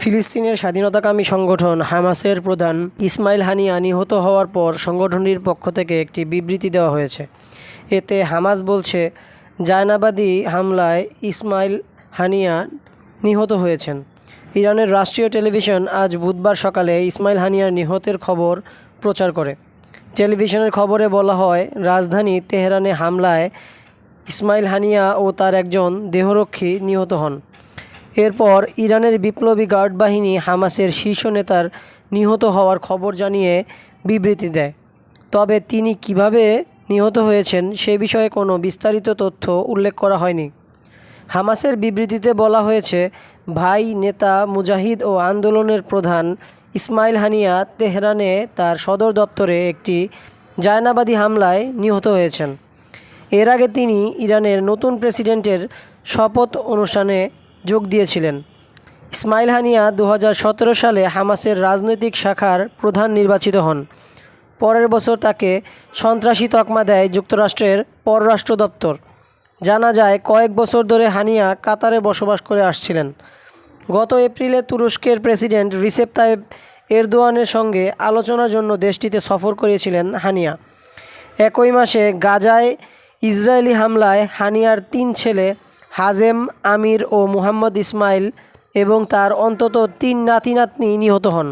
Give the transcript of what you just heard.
ফিলিস্তিনের স্বাধীনতাকামী সংগঠন হামাসের প্রধান ইসমাইল হানিয়া নিহত হওয়ার পর সংগঠনটির পক্ষ থেকে একটি বিবৃতি দেওয়া হয়েছে। এতে হামাস বলছে, জায়নাবাদী হামলায় ইসমাইল হানিয়া নিহত হয়েছেন। ইরানের রাষ্ট্রীয় টেলিভিশন আজ বুধবার সকালে ইসমাইল হানিয়ার নিহতের খবর প্রচার করে। টেলিভিশনের খবরে বলা হয়, রাজধানী তেহরানে হামলায় ইসমাইল হানিয়া ও তার একজন দেহরক্ষী নিহত হন। এরপর ইরানের বিপ্লবী গার্ড বাহিনী হামাসের শীর্ষ নেতার নিহত হওয়ার খবর জানিয়ে বিবৃতি দেয়। তবে তিনি কীভাবে নিহত হয়েছেন সে বিষয়ে কোনো বিস্তারিত তথ্য উল্লেখ করা হয়নি। হামাসের বিবৃতিতে বলা হয়েছে, ভাই নেতা মুজাহিদ ও আন্দোলনের প্রধান ইসমাইল হানিয়া তেহরানে তার সদর দপ্তরে একটি জায়নাবাদী হামলায় নিহত হয়েছেন। এর আগে তিনি ইরানের নতুন প্রেসিডেন্টের শপথ অনুষ্ঠানে যোগ দিয়েছিলেন। ইসমাইল হানিয়া দু হাজার সতেরো সালে হামাসের রাজনৈতিক শাখার প্রধান নির্বাচিত হন। পরের বছর তাকে সন্ত্রাসী তকমা দেয় যুক্তরাষ্ট্রের পররাষ্ট্র দপ্তর। জানা যায়, কয়েক বছর ধরে হানিয়া কাতারে বসবাস করে আসছিলেন। গত এপ্রিলে তুরস্কের প্রেসিডেন্ট রিসেপ তাইব এরদোয়ানের সঙ্গে আলোচনার জন্য দেশটিতে সফর করেছিলেন হানিয়া। একই মাসে গাজায় ইসরায়েলি হামলায় হানিয়ার তিন ছেলে হাজেম আমির ও মুহাম্মদ ইসমাইল এবং তার অন্তত তিন নাতি নাতনি নিহত হন।